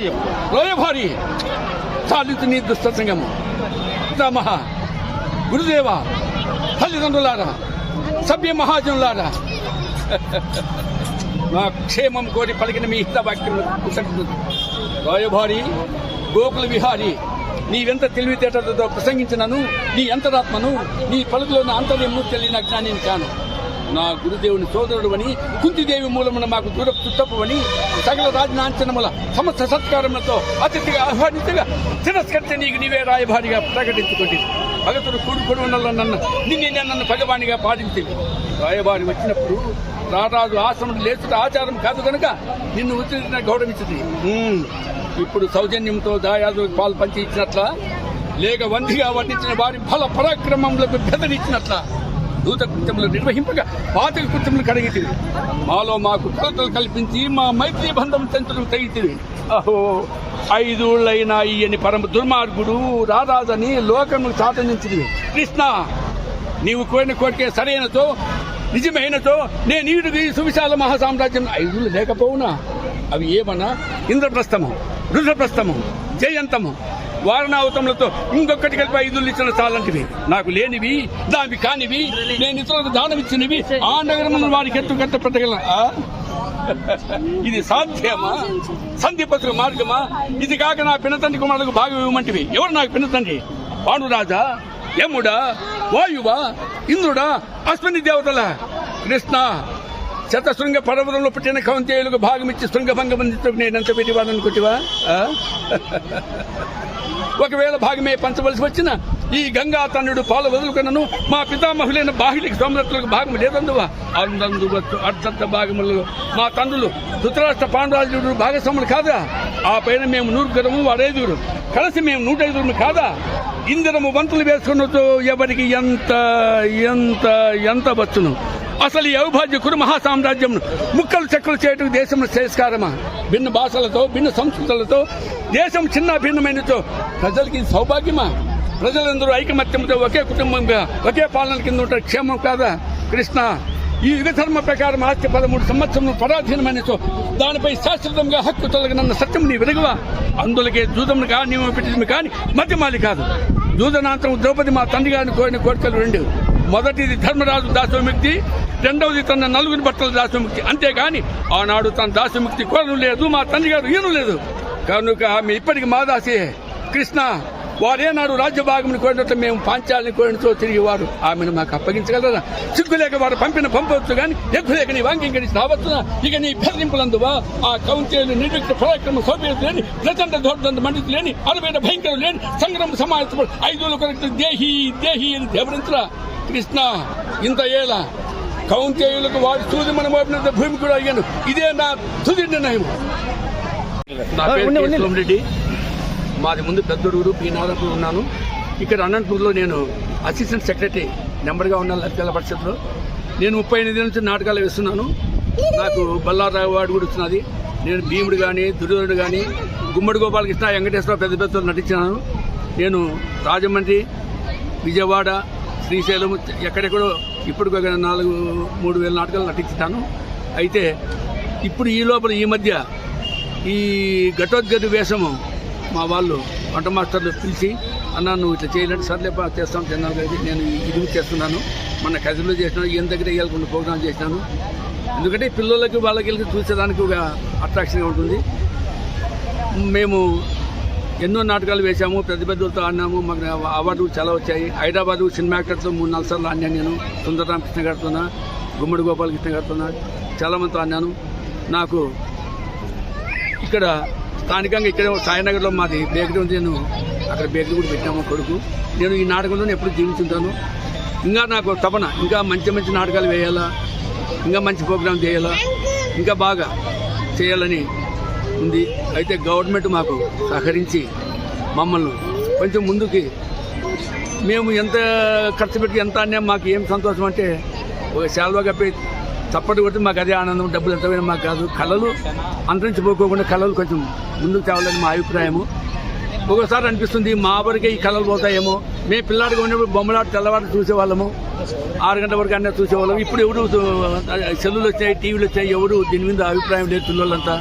భారీ చెప్పు. లోయభారి చాలితు నీ దుస్తసంగము పితామహ గురుదేవ తల్లిదండ్రులారా సభ్య మహాజనులారా. నా క్షేమం కోరి పలికిన మీ హితవాక్యం రాయభారి గోకుల విహారి నీవెంత తెలివితేటలతో ప్రసంగించినను నీ అంతరాత్మను నీ పలుకులో నా అంతర్యము తెలియని అజ్ఞానిని కాను. నా గురుదేవుని సోదరుడు అని కుంతిదేవి మూలమున మాకు దూర చుట్టపువని సకల రాజనాంచనముల సమస్త సత్కారములతో అతిథిగా ఆహ్వానించగా తిరస్కరించి నీకు నీవే రాయభారిగా ప్రకటించుకోండి భగతుడు ఉన్నలో నన్ను నిన్నే నన్ను భగవానిగా పాటించింది రాయబారి వచ్చినప్పుడు రారాజు ఆశ్రమం లేచుట ఆచారం కాదు కనుక నిన్ను ఉత్తరిన గౌరవించింది. ఇప్పుడు సౌజన్యంతో దాయాదు పాలు పంచి ఇచ్చినట్ల లేక వందిగా వర్ణించిన వారి ఫల పరాక్రమములకు బెదరిచ్చినట్ల దూత కృత్యములు నిర్వహింపగా పాతక కృత్యములు కడిగితివి మాలో మాకు కొలతలు కల్పించి మా మైత్రి బంధం తెంచడం తెగితివి అహో ఐదుళ్ళైనా ఈయని పరమ దుర్మార్గుడు రారాదని లోకమును చాటనించినవి కృష్ణ నీవు కోరిన కోరికే సరైనతో నిజమైనతో నేను ఈడుగు సువిశాల మహాసామ్రాజ్యం. ఐదులు లేకపోవునా? అవి ఏమన్నా? ఇంద్రప్రస్థము రుద్రప్రస్థము జయంతము. వారణావతములతో ఇంకొకటి కలిపి ఐదు ఇచ్చిన చాలంటివి నాకు లేనివి దావి కానివి నేను ఇతరులకు దానమిచ్చినవి ఆ నగరం వారికి ఎత్తు కట్ట పెట్టగల ఇది సాధ్యమా? సంధిపత్ర మార్గమా? ఇది కాక నా పినతండ్రి కుమారులకు భాగం ఇవ్వమంటివి. ఎవరు నాకు పినతండ్రి? పాండురాజా యముడా వాయువా ఇంద్రుడా అశ్విని దేవతల? కృష్ణ శతశృంగ పర్వతంలో పుట్టిన కవంతేయులకు భాగమిచ్చి శృంగభంగం నేను ఎంత పెట్టివాడు అనుకుంటివా ఒకవేళ భాగమే పంచవలసి వచ్చిన ఈ గంగా తన్నుడు పాలు వదులుకున్నను మా పితామహులైన బాహిలికి సోమరత్తులకు భాగం లేదందువా? అందందు వచ్చు భాగములు. మా తండ్రులు ధృతరాష్ట్ర పాండరాజుడు భాగస్వాములు కాదా? ఆ పైన మేము నూరుగురము వారైదుగురు కలిసి మేము నూట ఐదుగురు కాదా? ఇందిరము వంతులు వేసుకున్నతో ఎవరికి ఎంత ఎంత ఎంత వచ్చును అసలు ఈ అవిభాజ్య కురు మహాసామ్రాజ్యం ముక్కలు చెక్కలు చేయటం దేశం శ్రేష్కారమా భిన్న భాషలతో భిన్న సంస్కృతులతో దేశం చిన్న భిన్నమైనతో ప్రజలకి సౌభాగ్యమా? ప్రజలందరూ ఐకమత్యంతో ఒకే కుటుంబంగా ఒకే పాలన కింద ఉంటారు క్షేమం కాదా? కృష్ణ ఈ యుగ ధర్మ ప్రకారం ఆస్తి పదమూడు సంవత్సరం పరాధీనమైన దానిపై శాశ్వతంగా హక్కు తొలగనన్న సత్యం నీ వెలుగువా? అందులకే జూదమును కానీ నియమం పెట్టింది కానీ మధ్యమాలి కాదు. జూదనాంతరం ద్రౌపది మా తండ్రి గారిని కోరిన కోరికలు రెండు. మొదటిది ధర్మరాజు దాసోమిక్తి రెండవది తన నలుగురి బట్టల దాసోముక్తి. అంతేగాని ఆనాడు తన దాసోముక్తి కోరను లేదు మా తండ్రి గారు ఈయన లేదు. కనుక ఆమె ఇప్పటికి మా దాసే. కృష్ణ వారేనాడు రాజ్యభాగం కోరినట్లు మేము పాంచాలని కోరినతో తిరిగి వారు. ఆమెను మాకు అప్పగించగలరా? సిగ్గులేక వారు పంపిన పంపవచ్చు కానీ ఎగ్గులేక నీ వాంకింకరించి రావచ్చునా? ఇక నీ బెదిరింపులందువా ఆ కౌంచేలు నిర్విక్త పరాక్రమ సౌభ్యత లేని ప్రచండ దోర్దంత మండితులు లేని అరవైన భయంకరం లేని సంగ్రమ సమాజ ఐదు కొరకు దేహి దేహి అని దేవరించరా. కృష్ణ ఇంత ఏలా కౌంతేయులకు వారి సూది మన మోపినంత భూమి కూడా అయ్యాను. ఇదే నా తుది నిర్ణయం. నా పేరు కె. సోమిరెడ్డి. మాది ముందు పెద్దడుగురు పి నారాయణపూర్ ఉన్నాను. ఇక్కడ అనంతపూర్లో నేను అసిస్టెంట్ సెక్రటరీ నెంబర్గా ఉన్నాను లలితాల పరిషత్లో నేను ముప్పై ఎనిమిది నుంచి నాటకాలు వేస్తున్నాను. నాకు బల్లారావు అవార్డు కూడా వచ్చినది. నేను భీముడు కానీ దుర్యోధనుడు కానీ గుమ్మడి గోపాలకృష్ణ వెంకటేశ్వర పెద్ద పెద్దలు నటించినాను. నేను రాజమండ్రి విజయవాడ శ్రీశైలం ఎక్కడెక్కడో ఇప్పుడు నాలుగు మూడు వేల నాటకాలు నటించుతాను. అయితే ఇప్పుడు ఈ లోపల ఈ మధ్య ఈ ఘటోద్గతి వేషము మా వాళ్ళు వంట మాస్టర్లు పిలిచి అన్న నువ్వు ఇట్లా చేయలేదు సర్లే చేస్తాం తిన్నాను కదా నేను ఇది చేస్తున్నాను. మన కథలో చేసినాను ఈయన దగ్గర వేయాలనుకున్న ప్రోగ్రామ్ చేసినాను. ఎందుకంటే పిల్లలకి వాళ్ళకి వెళ్ళి చూసేదానికి ఒక అట్రాక్షన్గా ఉంటుంది. మేము ఎన్నో నాటకాలు వేశాము పెద్ద పెద్దలతో ఆడినాము. మాకు అవార్డులు చాలా వచ్చాయి. హైదరాబాద్ సినిమా యాక్టర్తో మూడు నాలుగు సార్లు ఆడినాను నేను. సుందరరామకృష్ణ గారితోనా గుమ్మడి గోపాలకృష్ణ గారితోనా చాలామందితో ఆడినాను. నాకు ఇక్కడ స్థానికంగా ఇక్కడ సాయినగర్లో మాది బేకరీ ఉంది. నేను అక్కడ బేకరీ కూడా పెట్టాము కొడుకు. నేను ఈ నాటకంలో ఎప్పుడు జీవించుంటాను. ఇంకా నాకు తపన ఇంకా మంచి మంచి నాటకాలు వేయాలా ఇంకా మంచి ప్రోగ్రామ్ చేయాలా ఇంకా బాగా చేయాలని ఉంది అయితే గవర్నమెంట్ మాకు సహకరించి మమ్మల్ని కొంచెం ముందుకి మేము ఎంత ఖర్చు పెట్టి ఎంత అన్నా మాకు ఏం సంతోషం అంటే ఒక శాల్వా కప్పి చప్పటి కొట్టి మాకు అదే ఆనందం డబ్బులు ఎంతమైనా మాకు కాదు. కళలు అంతరించిపోకోకుండా కళలు కొంచెం ముందుకు తేవాలని మా అభిప్రాయము. ఒక్కోసారి అనిపిస్తుంది మా వరకే ఈ కళలు పోతాయేమో. మేము పిల్లాడిగా ఉన్నప్పుడు బొమ్మలాట తెల్లవారు చూసేవాళ్ళము. ఆరు గంటల వరకు అన్నీ చూసేవాళ్ళం ఇప్పుడు ఎవరు సెల్లులు వచ్చాయి టీవీలు వచ్చాయి ఎవరు దీని మీద అభిప్రాయం లేదు పిల్లలంతా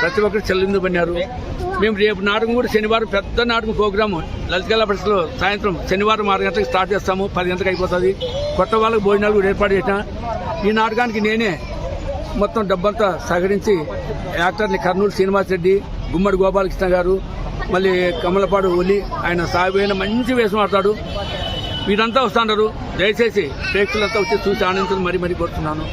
ప్రతి ఒక్కరు చెల్లిందు పన్నారు మేము రేపు నాటకం కూడా శనివారం పెద్ద నాటకం ప్రోగ్రాము. లలితకళా పరిస్థితిలో సాయంత్రం శనివారం ఆరు గంటలకు స్టార్ట్ చేస్తాము. పది గంటలకు అయిపోతుంది. కొత్త వాళ్ళకి భోజనాలు కూడా ఏర్పాటు చేసిన. ఈ నాటకానికి నేనే మొత్తం డబ్బంతా సహకరించి యాక్టర్ని కర్నూలు శ్రీనివాస్ రెడ్డి గుమ్మడి గోపాలకృష్ణ గారు మళ్ళీ కమలపాడు ఒలి ఆయన సాగుపోయిన మంచి వేషం ఆడతాడు. వీరంతా వస్తున్నారు దయచేసి ప్రేక్షకులంతా వచ్చి చూసి ఆనందించడం మరీ మరీ కోరుతున్నాను.